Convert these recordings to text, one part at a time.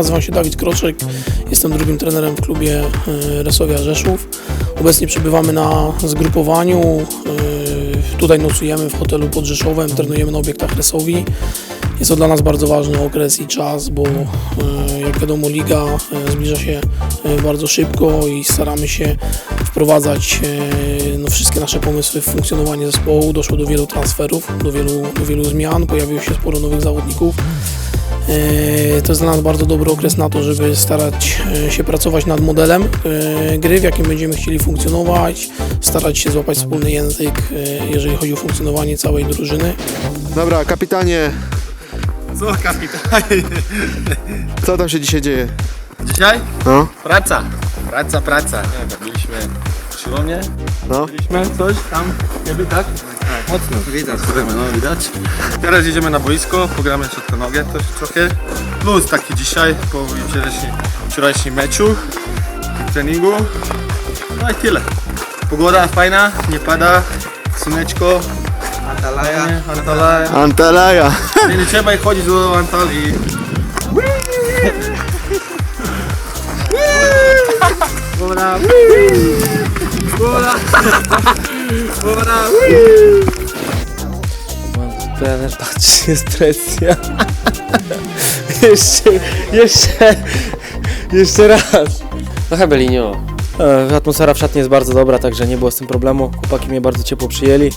Nazywam się Dawid Kroczek, jestem drugim trenerem w klubie e, Resowia Rzeszów. Obecnie przebywamy na zgrupowaniu. e, Tutaj nocujemy w hotelu pod Rzeszowem, trenujemy na obiektach Resowi. Jest to dla nas bardzo ważny okres i czas, bo e, jak wiadomo liga zbliża się bardzo szybko i staramy się wprowadzać no, wszystkie nasze pomysły w funkcjonowanie zespołu. Doszło do wielu transferów, do wielu, do wielu zmian, pojawiło się sporo nowych zawodników. E, To jest dla nas bardzo dobry okres na to, żeby starać e, się pracować nad modelem e, gry, w jakim będziemy chcieli funkcjonować, starać się złapać wspólny język, jeżeli chodzi o funkcjonowanie całej drużyny. Dobra, kapitanie, Co kapitan? co tam się dzisiaj dzieje? Dzisiaj? No, Praca. Praca, praca. Nie wiem, w siłownię, no. byliśmy coś tam, nie tak? Mocno. Widać. No, widać. Teraz jedziemy na boisko, pogramy jeszcze nogę też trochę. Plus taki dzisiaj, po wczorajszym, wczorajszym meczu, treningu. No i tyle. Pogoda fajna, nie pada, słoneczko. Antalaja. Antalaja. Antalaja. Nie, nie trzeba ich chodzić do Antalii. Dobra. Patrzy, jest presja. jeszcze, jeszcze, jeszcze raz. Trochę Belinio. E, Atmosfera w szatni jest bardzo dobra, także nie było z tym problemu. Chłopaki mnie bardzo ciepło przyjęli.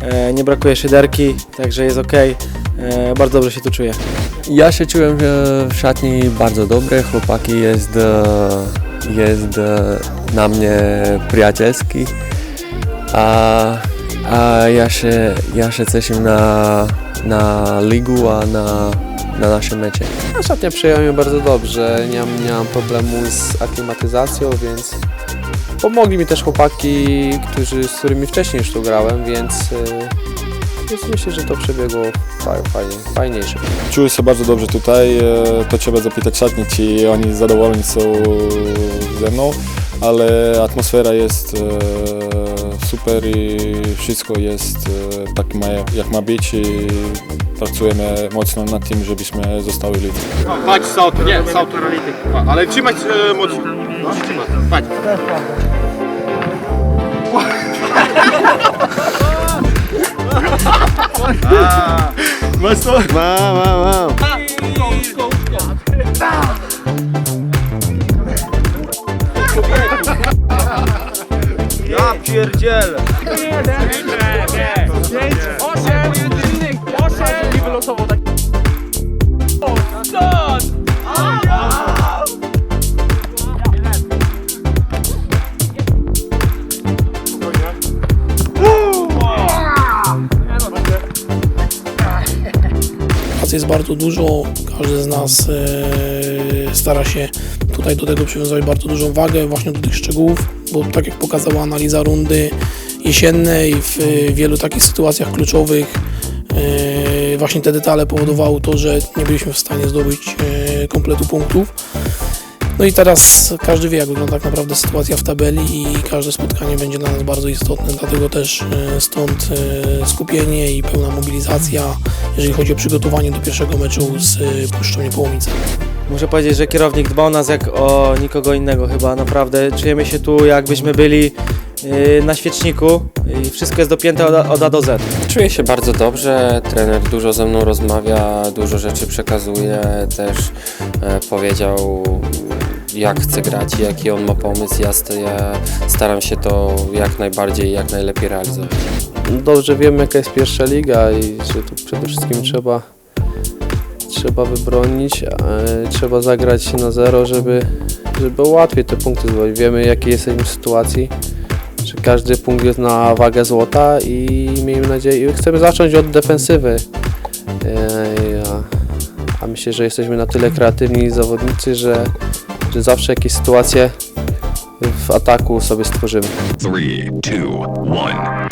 E, Nie brakuje szyderki, także jest ok. Bardzo dobrze się tu czuję. Ja się czułem e, w szatni bardzo dobrze, chłopaki jest, e, jest e, na mnie przyjacielski, a, a ja, się, ja się cieszę na, na ligu, a na, na naszym mecie. Ostatnio przyjąłem mnie bardzo dobrze, nie, mam- nie mam problemu z aklimatyzacją, więc pomogli mi też chłopaki, którzy, z którymi wcześniej już tu grałem, więc, y, więc myślę, że to przebiegło fa- fajnie, fajniejsze. Czuję się bardzo dobrze tutaj. e, To trzeba zapytać szatni, czy oni zadowoleni są ze mną, ale atmosfera jest e, super i wszystko jest e, tak ma, jak ma być i pracujemy mocno nad tym, żebyśmy zostali lidem. Patrz z auto, nie, z auto. Ale trzymać e, mocno. No, trzymać. Patrz. A, Masz to? Mam, mam, mam. Ja pierdzielę. Pracy jest bardzo dużo, każdy z nas e, stara się tutaj do tego przywiązać bardzo dużą wagę, właśnie do tych szczegółów, bo tak jak pokazała analiza rundy jesiennej, w e, wielu takich sytuacjach kluczowych e, właśnie te detale powodowały to, że nie byliśmy w stanie zdobyć kompletu punktów. No i teraz każdy wie, jak wygląda tak naprawdę sytuacja w tabeli i każde spotkanie będzie dla nas bardzo istotne, dlatego też e, stąd e, skupienie i pełna mobilizacja, jeżeli chodzi o przygotowanie do pierwszego meczu z e, Puszczą Niepołomice. Muszę powiedzieć, że kierownik dba o nas jak o nikogo innego chyba, naprawdę. Czujemy się tu jakbyśmy byli na świeczniku i wszystko jest dopięte od, A- od A do Z. Czuję się bardzo dobrze, trener dużo ze mną rozmawia, dużo rzeczy przekazuje, też powiedział jak chce grać, jaki on ma pomysł, ja, st- ja staram się to jak najbardziej, jak najlepiej realizować. Dobrze wiemy, jaka jest pierwsza liga i że tu przede wszystkim trzeba, trzeba wybronić, trzeba zagrać na zero, żeby, żeby łatwiej te punkty zdobyć. Wiemy, jakiej jesteśmy sytuacji, że każdy punkt jest na wagę złota i miejmy nadzieję, chcemy zacząć od defensywy. E, a, myślę, że jesteśmy na tyle kreatywni zawodnicy, że zawsze jakieś sytuacje w ataku sobie stworzymy. Three, two, one.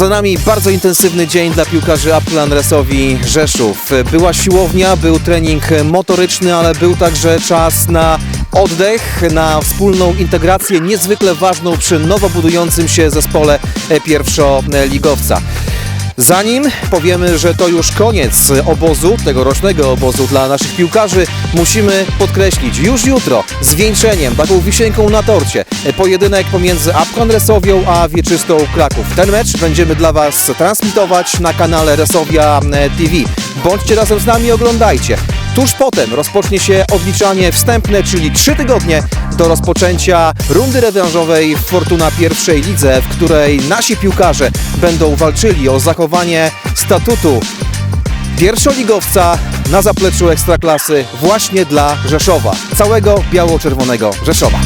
Za nami bardzo intensywny dzień dla piłkarzy Aplan Rzeszów. Była siłownia, był trening motoryczny, ale był także czas na oddech, na wspólną integrację, niezwykle ważną przy nowo budującym się zespole pierwszoligowca. Zanim powiemy, że to już koniec obozu, tegorocznego obozu dla naszych piłkarzy, musimy podkreślić już jutro zwieńczeniem, taką wisienką na torcie, pojedynek pomiędzy Apkon Resowią a Wieczystą Kraków. Ten mecz będziemy dla Was transmitować na kanale Resowia TV. Bądźcie razem z nami oglądajcie. Tuż potem rozpocznie się odliczanie wstępne, czyli trzy tygodnie do rozpoczęcia rundy rewanżowej Fortuna pierwszej lidze, w której nasi piłkarze będą walczyli o zachowanie statutu pierwszoligowca na zapleczu Ekstraklasy właśnie dla Rzeszowa, całego biało-czerwonego Rzeszowa.